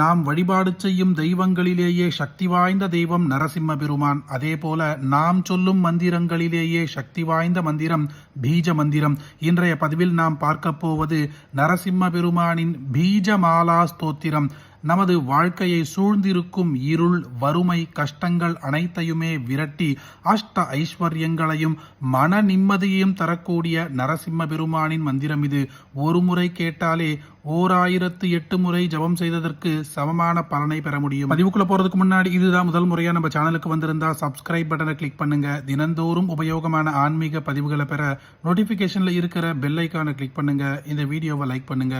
நாம் வழிபாடு செய்யும் தெய்வங்களிலேயே சக்தி வாய்ந்த தெய்வம் நரசிம்ம பெருமான் அதே போல நாம் சொல்லும் மந்திரங்களிலேயே சக்தி வாய்ந்த மந்திரம் பீஜ மந்திரம். இன்றைய பதிவில் நாம் பார்க்க போவது நரசிம்ம பெருமானின் பீஜமாலா ஸ்தோத்திரம். நமது வாழ்க்கையை சூழ்ந்திருக்கும் இருள் வறுமை கஷ்டங்கள் அனைத்தையுமே விரட்டி அஷ்ட ஐஸ்வர்யங்களையும் மன நிம்மதியையும் தரக்கூடிய நரசிம்ம பெருமானின் மந்திரம் இது. ஒரு முறை கேட்டாலே ஓர் ஆயிரத்து எட்டு முறை ஜபம் செய்ததற்கு சமமான பலனை பெற முடியும். பதிவுக்குள்ள போறதுக்கு முன்னாடி இதுதான் முதல் முறையா நம்ம சேனலுக்கு வந்திருந்தா சப்ஸ்கிரைப் பட்டனை கிளிக் பண்ணுங்க. தினந்தோறும் உபயோகமான ஆன்மீக பதிவுகளை பெற நோட்டிபிகேஷன்ல இருக்கிற பெல் ஐக்கானை கிளிக் பண்ணுங்க. இந்த வீடியோவை லைக் பண்ணுங்க.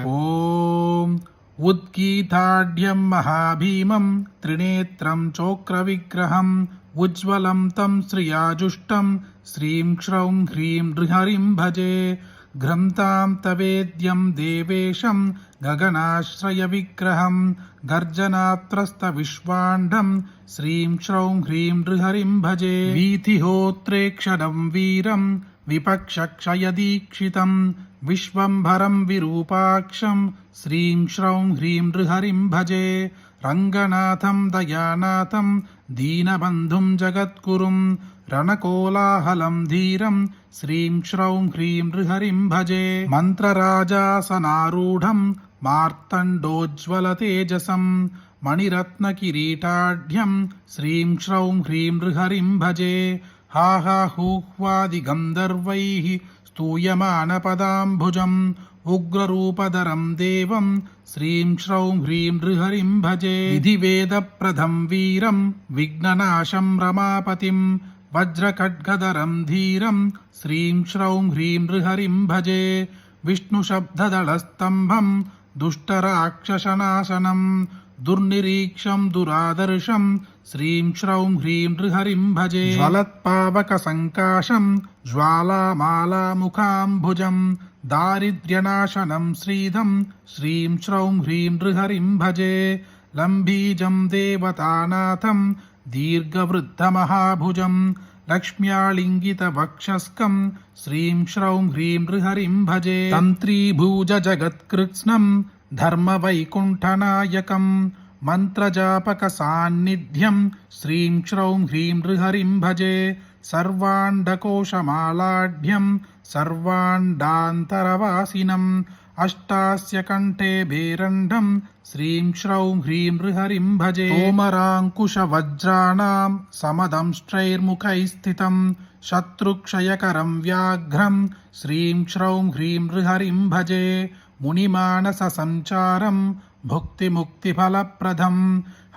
ఉద్గీతాఢ్యం మహాభీమం త్రినేత్రం చోక్రవిగ్రహం ఉజ్వలం తం శ్రియాజుష్టం శ్రీం క్ష్రౌం హ్రీం నృహరిం భజే గ్రంథాం తవేద్యం దేవేశం గగనాశ్రయ విగ్రహం గర్జనాత్రస్త విశ్వాండం శ్రీం శ్రౌం హ్రీం నృహరిం భజే వీతిహోత్రేక్షణం వీరం विपक्षक्षयदीक्षितं विश्वम्भरं विरूपाक्षं श्रीं श्रौं ह्रीं नृहरिं भजे रङ्गनाथं दयानाथं दीनबन्धुं जगद्गुरुं रणकोलाहलं धीरं श्रीं श्रौं ह्रीं नृहरिं भजे मन्त्रराजासनारूढं मार्तण्डोज्ज्वलतेजसं मणिरत्नकिरीटाढ्यं श्रीं श्रौं ह्रीं नृहरिं भजे हा हा हूह्वादिगन्धर्वैः स्तूयमानपदाम्बुजम् उग्ररूपधरं देवं श्रीं श्रौं ह्रीं नृहरिं भजे विधिवेदप्रदं वीरं विघ्ननाशं रमापतिं वज्रखड्गधरं धीरं श्रीं श्रौं ह्रीं नृहरिं भजे विष्णुशब्ददलस्तम्भं दुष्टराक्षसनाशनं दुर्निरीक्षं दुरादर्शं श्रीं श्रौं ह्रीं नृहरिं भजे ज्वलत्पावकसङ्काशं ज्वालामालामुखाम्भुजं दारिद्र्यनाशनं श्रीधं श्रीं श्रौं ह्रीं नृहरिं भजे लम्बीजं देवतानाथं दीर्घवृद्धमहाभुजं लक्ष्म्यालिङ्गितवक्षस्कं श्रीं श्रौं ह्रीं नृहरिं भजे तन्त्रीभूजजगत्कृत्स्नं धर्मवैकुण्ठनायकं मन्त्रजापकसान्निध्यं श्रीं श्रौं ह्रीं नृहरिं भजे सर्वाण्डकोशमालाढ्यं सर्वाण्डान्तरवासिनम् अष्टास्य कण्ठे भेरण्डं श्रीं श्रौं ह्रीं नृहरिं भजे तोमराङ्कुशवज्राणां समदंष्ट्रैर्मुखैस्थितं शत्रुक्षयकरं व्याघ्रं श्रीं श्रौं ह्रीं नृहरिं भजे मुनिमानससञ्चारं भुक्तिमुक्तिफलप्रदं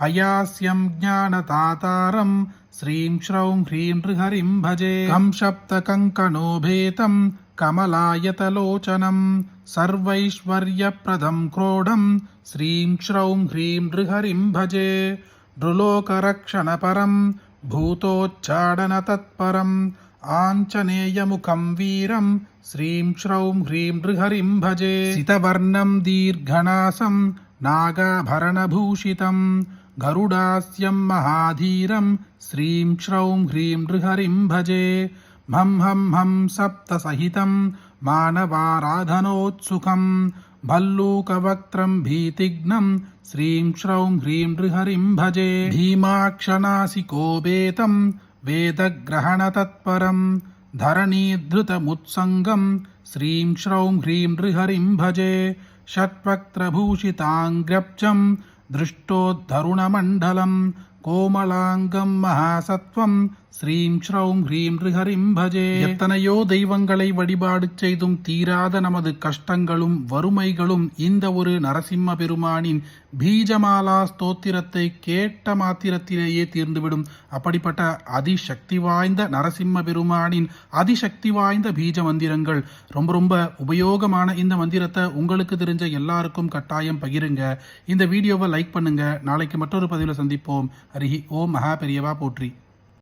हयास्यं ज्ञानतातारं श्रीं श्रौं ह्रीं नृहरिं भजे कंशप्तकङ्कणोभेतं कमलायतलोचनं सर्वैश्वर्यप्रदं क्रोडं श्रीं श्रौं ह्रीं नृहरिं भजे नृलोकरक्षणपरं भूतोच्चाडनतत्परम् ఆంజనేయముఖం వీరం శ్రీం శ్రౌం హ్రీం నృహరిం భజే శితవర్ణం దీర్ఘనాసం నాగాభరణభూషితం గరుడాస్యం మహాధీరం శ్రీం శ్రౌం హ్రీం నృహరిం భజే మం హం హం సప్తసహితం మానవారాధనోత్సుకం భల్లూకవక్త్రం భీతిఘ్నం శ్రీం శ్రౌం హ్రీం నృహరిం భజే భీమాక్షనాసికోబేతం वेदग्रहणतत्परं धरणीधृतमुत्सङ्गं श्रीं श्रौं ह्रीं नृहरिं भजे षट्वक्त्रभूषिताङ्ग्र्यब्जं दृष्टोद्धरुणमण्डलं கோமலாங்கம் மகாசத்வம். ஸ்ரீம் ஸ்ரௌம் ஹ்ரீம் ஹரிம் பஜே. எத்தனையோ தெய்வங்களை வழிபாடு செய்தும் தீராத நமது கஷ்டங்களும் வறுமைகளும் இந்த ஒரு நரசிம்ம பெருமானின் பீஜமாலா ஸ்தோத்திரத்தை கேட்ட மாத்திரத்திலேயே தீர்ந்துவிடும். அப்படிப்பட்ட அதிசக்தி வாய்ந்த நரசிம்ம பெருமானின் அதிசக்தி வாய்ந்த பீஜ மந்திரங்கள். ரொம்ப ரொம்ப உபயோகமான இந்த மந்திரத்தை உங்களுக்கு தெரிஞ்ச எல்லாருக்கும் கட்டாயம் பகிருங்க. இந்த வீடியோவை லைக் பண்ணுங்க. நாளைக்கு மற்றொரு பதிவில் சந்திப்போம். हरि ओम महापेरियवा पोट्री